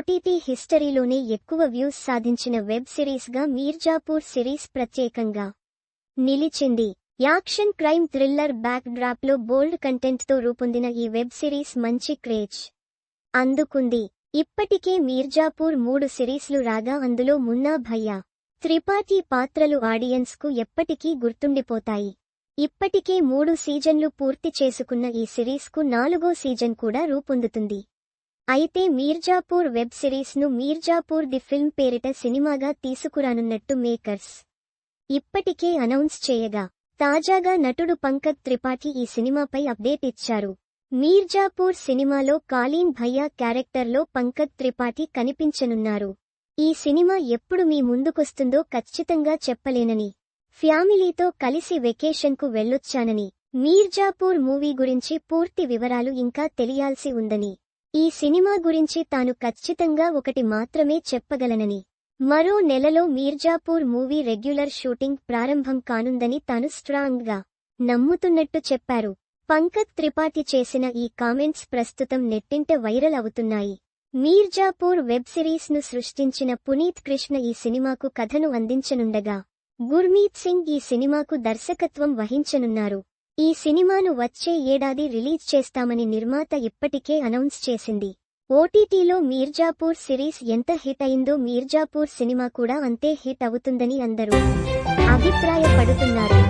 OTT హిస్టరీలోనే ఎక్కువ views సాధించిన web సిరీస్గా Mirzapur series ప్రత్యేకంగా నిలిచింది. యాక్షన్ క్రైమ్ థ్రిల్లర్ బ్యాక్ డ్రాప్లో బోల్డ్ కంటెంట్తో రూపొందిన ఈ వెబ్ సిరీస్ మంచి క్రేజ్ అందుకుంది. ఇప్పటికే మీర్జాపూర్ మూడు సిరీస్లు రాగా అందులో మున్నా భయ్యా త్రిపాఠి పాత్రలు ఆడియన్స్కు ఎప్పటికీ గుర్తుండిపోతాయి. ఇప్పటికే మూడు సీజన్లు పూర్తి చేసుకున్న ఈ సిరీస్కు నాలుగో సీజన్ కూడా రూపొందుతుంది. అయితే మీర్జాపూర్ వెబ్ సిరీస్ను మీర్జాపూర్ ది ఫిల్మ్ పేరిట సినిమాగా తీసుకురానున్నట్టు మేకర్స్ ఇప్పటికే అనౌన్స్ చేయగా తాజాగా నటుడు పంకజ్ త్రిపాఠి ఈ సినిమాపై అప్డేట్ ఇచ్చారు. మీర్జాపూర్ సినిమాలో కాలీన్ భయ్యా క్యారెక్టర్లో పంకజ్ త్రిపాఠి కనిపించనున్నారు. ఈ సినిమా ఎప్పుడు మీ ముందుకొస్తుందో ఖచ్చితంగా చెప్పలేనని ఫ్యామిలీతో కలిసి వెకేషన్కు వెళ్ళొచ్చానని మీర్జాపూర్ మూవీ గురించి పూర్తి వివరాలు ఇంకా తెలియాల్సి ఉందని ఈ సినిమా గురించి తాను ఖచ్చితంగా ఒకటి మాత్రమే చెప్పగలనని. మరో నెలలో మీర్జాపూర్ మూవీ రెగ్యులర్ షూటింగ్ ప్రారంభం కానుందని తాను స్ట్రాంగ్గా నమ్ముతున్నట్టు చెప్పారు. పంకజ్ త్రిపాఠి చేసిన ఈ కామెంట్స్ ప్రస్తుతం నెట్టింట వైరల్ అవుతున్నాయి. మీర్జాపూర్ వెబ్ సిరీస్ను సృష్టించిన పునీత్ కృష్ణ ఈ సినిమాకు కథను అందించనుండగా గుర్మీత్ సింగ్ ఈ సినిమాకు దర్శకత్వం వహించనున్నారు. ఈ సినిమాను వచ్చే ఏడాది రిలీజ్ చేస్తామని నిర్మాత ఇప్పటికే అనౌన్స్ చేసింది. ఓటీటీలో మీర్జాపూర్ సిరీస్ ఎంత హిట్ అయిందో మీర్జాపూర్ సినిమా కూడా అంతే హిట్ అవుతుందని అందరూ అభిప్రాయపడుతున్నారు.